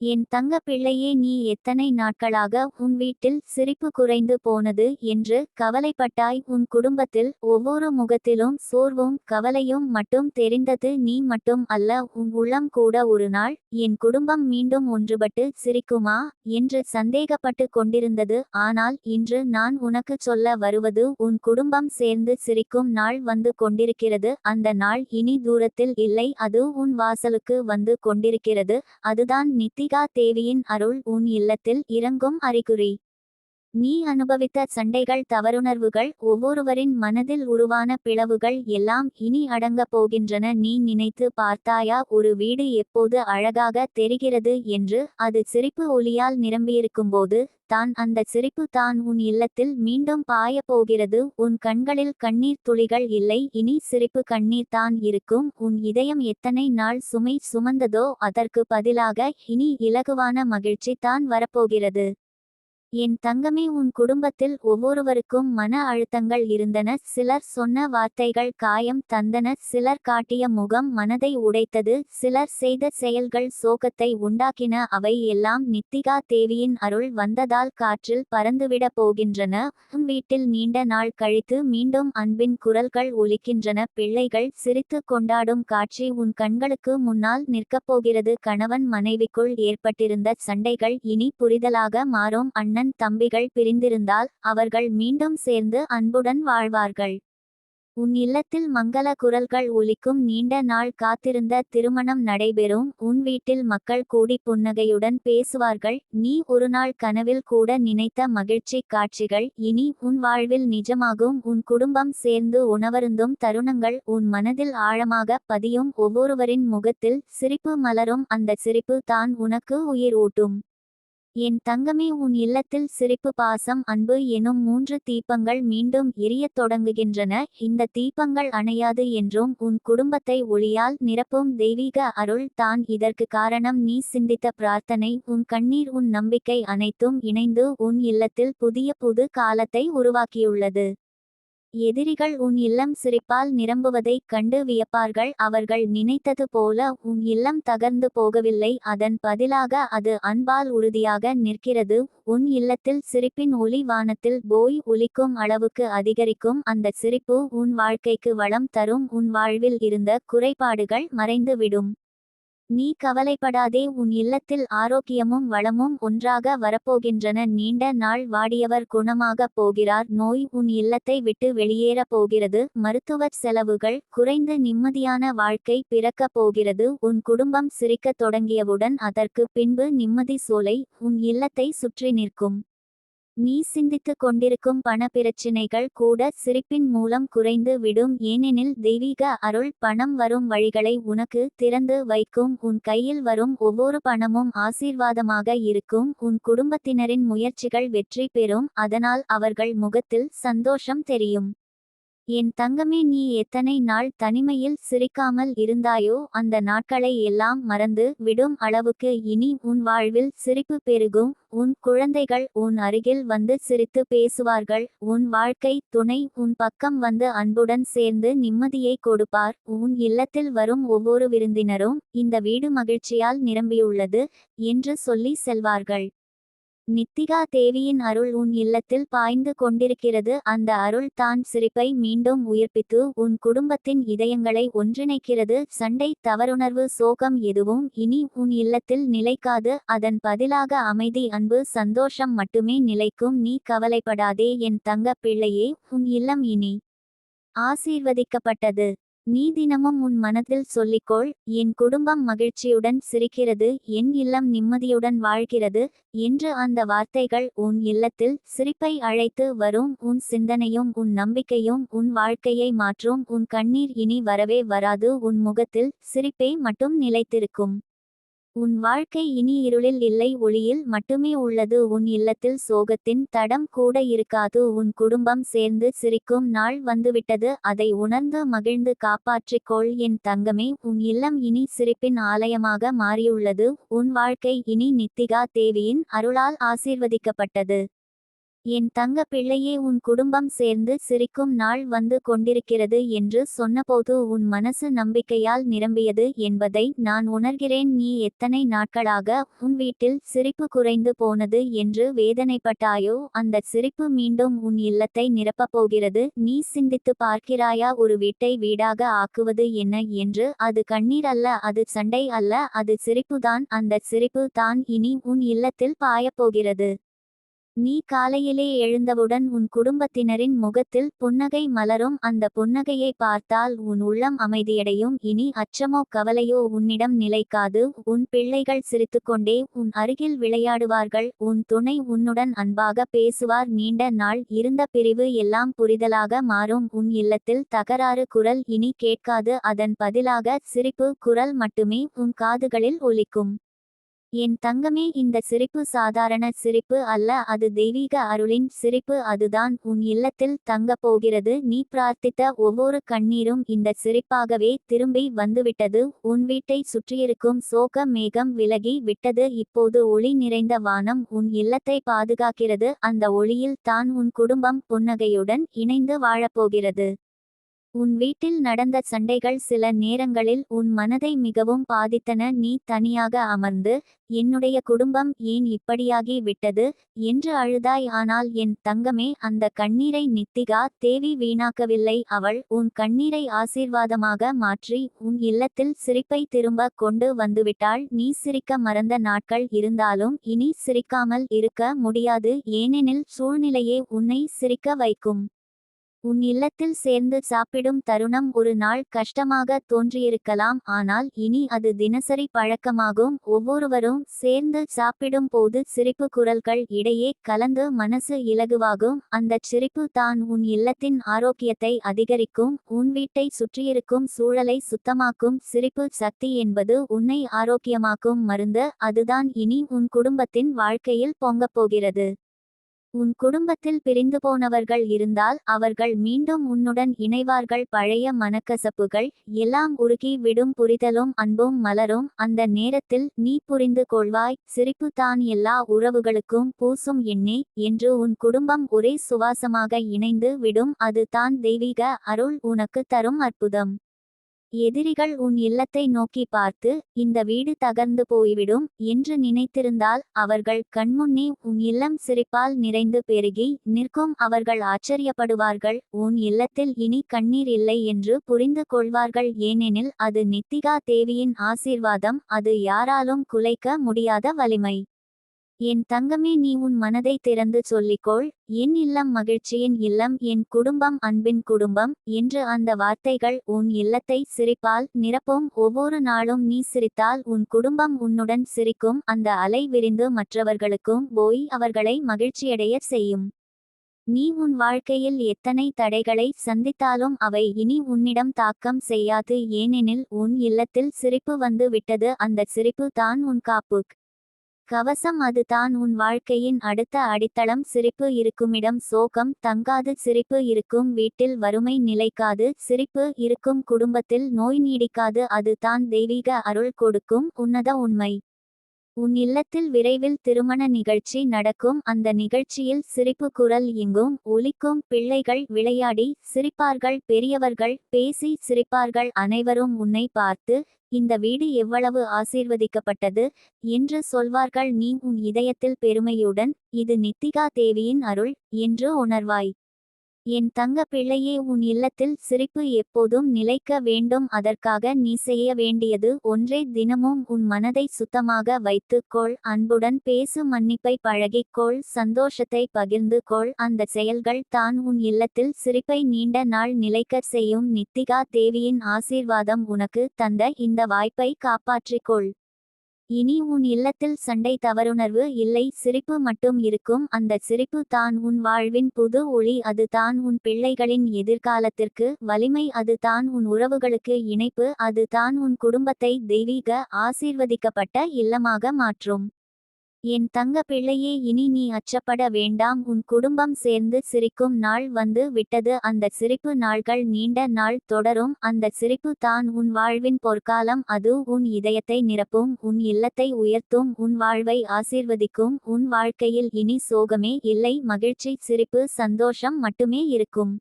என் தங்க பிள்ளையே நீ எத்தனை நாட்களாக உன் வீட்டில் சிரிப்பு குறைந்து போனது என்று கவலைப்பட்டாய். உன் குடும்பத்தில் ஒவ்வொரு முகத்திலும் சோர்வும் கவலையும் மட்டும் தெரிந்தது. நீ மட்டும் அல்ல உன் உள்ளம் கூட ஒரு நாள் என் குடும்பம் மீண்டும் ஒன்றுபட்டு சிரிக்குமா என்று சந்தேகப்பட்டு கொண்டிருந்தது. ஆனால் இன்று நான் உனக்கு சொல்ல வருவது உன் குடும்பம் சேர்ந்து சிரிக்கும் நாள் வந்து கொண்டிருக்கிறது. அந்த நாள் இனி தூரத்தில் இல்லை அது உன் வாசலுக்கு வந்து கொண்டிருக்கிறது. அதுதான் நித்தி தேவியின் அருள் உன் இல்லத்தில் இறங்கும் அறிகுறி. நீ அனுபவித்த சண்டைகள் தவறுணர்வுகள் ஒவ்வொருவரின் மனதில் உருவான பிளவுகள் எல்லாம் இனி அடங்கப் போகின்றன. நீ நினைத்து பார்த்தாயா? ஒரு வீடு எப்போது அழகாக தெரிகிறது என்று அது சிரிப்பு ஒளியால் நிரம்பியிருக்கும்போது தான் அந்த சிரிப்பு தான் உன் இல்லத்தில் மீண்டும் பாயப் போகிறது. உன் கண்களில் கண்ணீர் துளிகள் இல்லை. இனி சிரிப்பு கண்ணீர் தான் இருக்கும். உன் இதயம் எத்தனை நாள் சுமை சுமந்ததோ அதற்கு பதிலாக இனி இலகுவான மகிழ்ச்சி தான் வரப்போகிறது. என் தங்கமே உன் குடும்பத்தில் ஒவ்வொருவருக்கும் மன அழுத்தங்கள் இருந்தன. சிலர் சொன்ன வார்த்தைகள் காயம் தந்தன. சிலர் காட்டிய முகம் மனதை உடைத்தது. சிலர் செய்த செயல்கள் சோகத்தை உண்டாக்கின. அவை எல்லாம் நித்திகா தேவியின் அருள் வந்ததால் காற்றில் பறந்துவிடப் போகின்றன. உன் வீட்டில் நீண்ட நாள் கழித்து மீண்டும் அன்பின் குரல்கள் ஒலிக்கின்றன. பிள்ளைகள் சிரித்து கொண்டாடும் காட்சி உன் கண்களுக்கு முன்னால் நிற்கப் போகிறது. கணவன் மனைவிக்குள் ஏற்பட்டிருந்த சண்டைகள் இனி புரிதலாக மாறும். அண்ணன் தம்பிகள் பிரிந்திருந்தால் அவர்கள் மீண்டும் சேர்ந்து அன்புடன் வாழ்வார்கள். உன் இல்லத்தில் மங்கள குரல்கள் ஒலிக்கும் நீண்ட நாள் காத்திருந்த திருமணம் நடைபெறும். உன் வீட்டில் மக்கள் கூடி புன்னகையுடன் பேசுவார்கள். நீ ஒரு நாள் கனவில் கூட நினைத்த மகிழ்ச்சி காட்சிகள் இனி உன் வாழ்வில் நிஜமாகும். உன் குடும்பம் சேர்ந்து உணவருந்தும் தருணங்கள் உன் மனதில் ஆழமாக பதியும். ஒவ்வொருவரின் முகத்தில் சிரிப்பு மலரும். அந்த சிரிப்பு தான் உனக்கு உயிர் ஊட்டும் என் தங்கமே உன் இல்லத்தில் சிரிப்பு பாசம் அன்பு எனும் மூன்று தீபங்கள் மீண்டும் எரியத் தொடங்குகின்றன. இந்த தீபங்கள் அணையாது என்றும் உன் குடும்பத்தை ஒளியால் நிரப்பும் தெய்வீக அருள் தான் இதற்கு காரணம். நீ சிந்தித்த பிரார்த்தனை உன் கண்ணீர் உன் நம்பிக்கை அனைத்தும் இணைந்து உன் இல்லத்தில் புதிய புது காலத்தை உருவாக்கியுள்ளது. எதிரிகள் உன் இல்லம் சிரிப்பால் நிரம்புவதைக் கண்டு வியப்பார்கள். அவர்கள் நினைத்தது போல உன் இல்லம் தகர்ந்து போகவில்லை. அதன் பதிலாக அது அன்பால் உறுதியாக நிற்கிறது. உன் இல்லத்தில் சிரிப்பின் ஒளி வானத்தில் போய் ஒலிக்கும் அளவுக்கு அதிகரிக்கும். அந்த சிரிப்பு உன் வாழ்க்கைக்கு வளம் தரும். உன் வாழ்வில் இருந்த குறைபாடுகள் மறைந்து விடும் நீ கவலைப்படாதே உன் இல்லத்தில் ஆரோக்கியமும் வளமும் ஒன்றாக வரப்போகின்றன. நீண்ட நாள் வாடியவர் குணமாகப் போகிறார். நோய் உன் இல்லத்தை விட்டு வெளியேறப் போகிறது. மருத்துவ செலவுகள் குறைந்து நிம்மதியான வாழ்க்கை பிறக்கப் போகிறது. உன் குடும்பம் சிரிக்கத் தொடங்கியவுடன் அதற்கு பின்பு நிம்மதி சோலை உன் இல்லத்தை சுற்றி நிற்கும். நீ சிந்தித்துக் கொண்டிருக்கும் பண பிரச்சினைகள் கூட சிரிப்பின் மூலம் குறைந்து விடும். ஏனெனில் தெய்வீக அருள் பணம் வரும் வழிகளை உனக்கு திறந்து வைக்கும். உன் கையில் வரும் ஒவ்வொரு பணமும் ஆசீர்வாதமாக இருக்கும். உன் குடும்பத்தினரின் முயற்சிகள் வெற்றி பெறும். அதனால் அவர்கள் முகத்தில் சந்தோஷம் தெரியும். என் தங்கமே நீ எத்தனை நாள் தனிமையில் சிரிக்காமல் இருந்தாயோ அந்த நாட்களை எல்லாம் மறந்து விடும் அளவுக்கு இனி உன் வாழ்வில் சிரிப்பு பெருகும். உன் குழந்தைகள் உன் அருகில் வந்து சிரித்து பேசுவார்கள். உன் வாழ்க்கை துணை உன் பக்கம் வந்து அன்புடன் சேர்ந்து நிம்மதியை கொடுப்பார். உன் இல்லத்தில் வரும் ஒவ்வொரு விருந்தினரும் இந்த வீடு மகிழ்ச்சியால் நிரம்பியுள்ளது என்று சொல்லி செல்வார்கள். நித்திகா தேவியின் அருள் உன் இல்லத்தில் பாய்ந்து கொண்டிருக்கிறது. அந்த அருள் தான் சிரிப்பை மீண்டும் உயிர்ப்பித்து உன் குடும்பத்தின் இதயங்களை ஒன்றிணைக்கிறது. சண்டை தவறுணர்வு சோகம் எதுவும் இனி உன் இல்லத்தில் நிலைக்காது. அதன் பதிலாக அமைதி அன்பு சந்தோஷம் மட்டுமே நிலைக்கும். நீ கவலைப்படாதே என் தங்க பிள்ளையே உன் இல்லம் இனி ஆசீர்வதிக்கப்பட்டது. நீ தினமும் உன் மனத்தில் சொல்லிக்கொள் என் குடும்பம் மகிழ்ச்சியுடன் சிரிக்கிறது என் இல்லம் நிம்மதியுடன் வாழ்கிறது என்று அந்த வார்த்தைகள் உன் இல்லத்தில் சிரிப்பை அழைத்து வரும் உன் சிந்தனையும் உன் நம்பிக்கையும் உன் வாழ்க்கையை மாற்றும் உன் கண்ணீர் இனி வரவே வராது உன் முகத்தில் சிரிப்பே மட்டும் நிலைத்திருக்கும். உன் வாழ்க்கை இனி இருளில் இல்லை ஒளியில் மட்டுமே உள்ளது. உன் இல்லத்தில் சோகத்தின் தடம் கூட இருக்காது. உன் குடும்பம் சேர்ந்து சிரிக்கும் நாள் வந்துவிட்டது. அதை உணர்ந்து மகிழ்ந்து காப்பாற்றிக்கொள் என் தங்கமே உன் இல்லம் இனி சிரிப்பின் ஆலயமாக மாறியுள்ளது. உன் வாழ்க்கை இனி நித்திகா தேவியின் அருளால் ஆசீர்வதிக்கப்பட்டது. என் தங்க பிள்ளையே உன் குடும்பம் சேர்ந்து சிரிக்கும் நாள் வந்து கொண்டிருக்கிறது என்று சொன்னபோது உன் மனசு நம்பிக்கையால் நிரம்பியது என்பதை நான் உணர்கிறேன். நீ எத்தனை நாட்களாக உன் வீட்டில் சிரிப்பு குறைந்து போனது என்று வேதனைப்பட்டாயோ அந்த சிரிப்பு மீண்டும் உன் இல்லத்தை நிரப்பப் போகிறது. நீ சிந்தித்து பார்க்கிறாயா ஒரு வீட்டை வீடாக ஆக்குவது என்ன என்று? அது கண்ணீர் அல்ல அது சண்டை அல்ல அது சிரிப்புதான். அந்த சிரிப்பு தான் இனி உன் இல்லத்தில் பாயப்போகிறது நீ காலையிலே எழுந்தவுடன் உன் குடும்பத்தினரின் முகத்தில் புன்னகை மலரும். அந்த புன்னகையை பார்த்தால் உன் உள்ளம் அமைதியடையும். இனி அச்சமோ கவலையோ உன்னிடம் நிலைக்காது. உன் பிள்ளைகள் சிரித்துக்கொண்டே உன் அருகில் விளையாடுவார்கள். உன் துணை உன்னுடன் அன்பாக பேசுவார். நீண்ட நாள் இருந்த பிரிவு எல்லாம் புரிதலாக மாறும். உன் இல்லத்தில் தகராறு குரல் இனி கேட்காது. அதன் பதிலாக சிரிப்பு குரல் மட்டுமே உன் காதுகளில் ஒலிக்கும். என் தங்கமே இந்த சிரிப்பு சாதாரண சிரிப்பு அல்ல அது தெய்வீக அருளின் சிரிப்பு அதுதான். உன் இல்லத்தில் தங்கப் போகிறது நீ பிரார்த்தித்த ஒவ்வொரு கண்ணீரும் இந்த சிரிப்பாகவே திரும்பி வந்துவிட்டது. உன் வீட்டை சுற்றியிருக்கும் சோக மேகம் விலகி விட்டது. இப்போது ஒளி நிறைந்த வானம் உன் இல்லத்தை பாதுகாக்கிறது. அந்த ஒளியில் தான் உன் குடும்பம் புன்னகையுடன் இணைந்து வாழப்போகிறது உன் வீட்டில் நடந்த சண்டைகள் சில நேரங்களில் உன் மனதை மிகவும் பாதித்தன. நீ தனியாக அமர்ந்து என்னுடைய குடும்பம் ஏன் இப்படியாகி விட்டது? என்று அழுதாய். ஆனால் என் தங்கமே அந்த கண்ணீரை நித்திகா தேவி வீணாக்கவில்லை. அவள் உன் கண்ணீரை ஆசீர்வாதமாக மாற்றி உன் இல்லத்தில் சிரிப்பை திரும்ப கொண்டு வந்துவிட்டாள். நீ சிரிக்க மறந்த நாட்கள் இருந்தாலும் இனி சிரிக்காமல் இருக்க முடியாது. ஏனெனில் சூழ்நிலையே உன்னை சிரிக்க வைக்கும். உன் இல்லத்தில் சேர்ந்து சாப்பிடும் தருணம் ஒரு நாள் கஷ்டமாக தோன்றியிருக்கலாம் ஆனால் இனி அது தினசரி பழக்கமாகும். ஒவ்வொருவரும் சேர்ந்து சாப்பிடும் போது சிரிப்பு குரல்கள் இடையே கலந்து மனசு இலகுவாகும். அந்தச் சிரிப்பு தான் உன் இல்லத்தின் ஆரோக்கியத்தை அதிகரிக்கும். உன் வீட்டை சுற்றியிருக்கும் சூழலை சுத்தமாக்கும். சிரிப்பு சக்தி என்பது உன்னை ஆரோக்கியமாக்கும் மருந்து. அதுதான் இனி உன் குடும்பத்தின் வாழ்க்கையில் பொங்கப் போகிறது. உன் குடும்பத்தில் பிரிந்து போனவர்கள் இருந்தால் அவர்கள் மீண்டும் உன்னுடன் இணைவார்கள். பழைய மனக்கசப்புகள் எல்லாம் உருகி விடும் புரிதலும் அன்பும் மலரும். அந்த நேரத்தில் நீ புரிந்து கொள்வாய். சிரிப்பு தான் எல்லா உறவுகளுக்கும் பூசும் எண்ணே என்று உன் குடும்பம் ஒரே சுவாசமாக இணைந்து விடும். அது தான் தெய்வீக அருள் உனக்கு தரும் அற்புதம். எதிரிகள் உன் இல்லத்தை நோக்கி பார்த்து இந்த வீடு தகர்ந்து போய்விடும் என்று நினைத்திருந்தால் அவர்கள் கண்முன்னே உன் இல்லம் சிரிப்பால் நிறைந்து பெருகி நிற்கும் அவர்கள் ஆச்சரியப்படுவார்கள் உன் இல்லத்தில் இனி கண்ணீர் இல்லை என்று புரிந்து கொள்வார்கள். ஏனெனில் அது நித்திகா தேவியின் ஆசீர்வாதம் அது யாராலும் குலைக்க முடியாத வலிமை. என் தங்கமே நீ உன் மனதை திறந்து சொல்லிக்கொள். என் இல்லம் மகிழ்ச்சியின் இல்லம் என் குடும்பம் அன்பின் குடும்பம் என்று அந்த வார்த்தைகள் உன் இல்லத்தை சிரிப்பால் நிரப்பும். ஒவ்வொரு நாளும் நீ சிரித்தால் உன் குடும்பம் உன்னுடன் சிரிக்கும். அந்த அலை விரிந்து மற்றவர்களுக்கும் போய் அவர்களை மகிழ்ச்சியடைய செய்யும். நீ உன் வாழ்க்கையில் எத்தனை தடைகளை சந்தித்தாலும் அவை இனி உன்னிடம் தாக்கம் செய்யாது. ஏனெனில் உன் இல்லத்தில் சிரிப்பு வந்து விட்டது. அந்த சிரிப்பு தான் உன் காப்பு கவசம் அது தான் உன் வாழ்க்கையின் அடுத்த அடித்தளம். சிரிப்பு இருக்குமிடம் சோகம் தங்காது சிரிப்பு இருக்கும் வீட்டில் வறுமை நிலைக்காது சிரிப்பு இருக்கும் குடும்பத்தில் நோய் நீடிக்காது அது தான் தெய்வீக அருள் கொடுக்கும் உன்னத உண்மை. உன் இல்லத்தில் விரைவில் திருமண நிகழ்ச்சி நடக்கும். அந்த நிகழ்ச்சியில் சிரிப்பு குரல் எங்கும் ஒலிக்கும். பிள்ளைகள் விளையாடி சிரிப்பார்கள். பெரியவர்கள் பேசி சிரிப்பார்கள். அனைவரும் உன்னை பார்த்து இந்த வீடு எவ்வளவு ஆசீர்வதிக்கப்பட்டது என்று சொல்வார்கள். நீ உன் இதயத்தில் பெருமையுடன் இது நித்திகா தேவியின் அருள் என்று உணர்வாய். என் தங்க பிள்ளையே உன் இல்லத்தில் சிரிப்பு எப்போதும் நிலைக்க வேண்டும். அதற்காக நீ செய்ய வேண்டியது ஒன்றே தினமும் உன் மனதை சுத்தமாக வைத்துக்கொள் அன்புடன் பேசு மன்னிப்பை பழகிக்கொள். சந்தோஷத்தை பகிர்ந்து கொள். அந்த செயல்கள் தான் உன் இல்லத்தில் சிரிப்பை நீண்ட நாள் நிலைக்க செய்யும். நித்திகா தேவியின் ஆசீர்வாதம் உனக்கு தந்த இந்த வாய்ப்பை காப்பாற்றிக்கொள் இனி உன் இல்லத்தில் சண்டை தவறுணர்வு இல்லை சிரிப்பு மட்டும் இருக்கும். அந்த சிரிப்பு தான் உன் வாழ்வின் புது ஒளி அது தான் உன் பிள்ளைகளின் எதிர்காலத்திற்கு வலிமை அது தான் உன் உறவுகளுக்கு இணைப்பு அது தான் உன் குடும்பத்தை தெய்வீக ஆசீர்வதிக்கப்பட்ட இல்லமாக மாற்றும். என் தங்க பிள்ளையே இனி நீ அச்சப்பட வேண்டாம். உன் குடும்பம் சேர்ந்து சிரிக்கும் நாள் வந்து விட்டது. அந்த சிரிப்பு நாள்கள் நீண்ட நாள் தொடரும். அந்த சிரிப்பு தான் உன் வாழ்வின் பொற்காலம். அது உன் இதயத்தை நிரப்பும் உன் இல்லத்தை உயர்த்தும் உன் வாழ்வை ஆசீர்வதிக்கும் உன் வாழ்க்கையில் இனி சோகமே இல்லை. மகிழ்ச்சி சிரிப்பு சந்தோஷம் மட்டுமே இருக்கும்.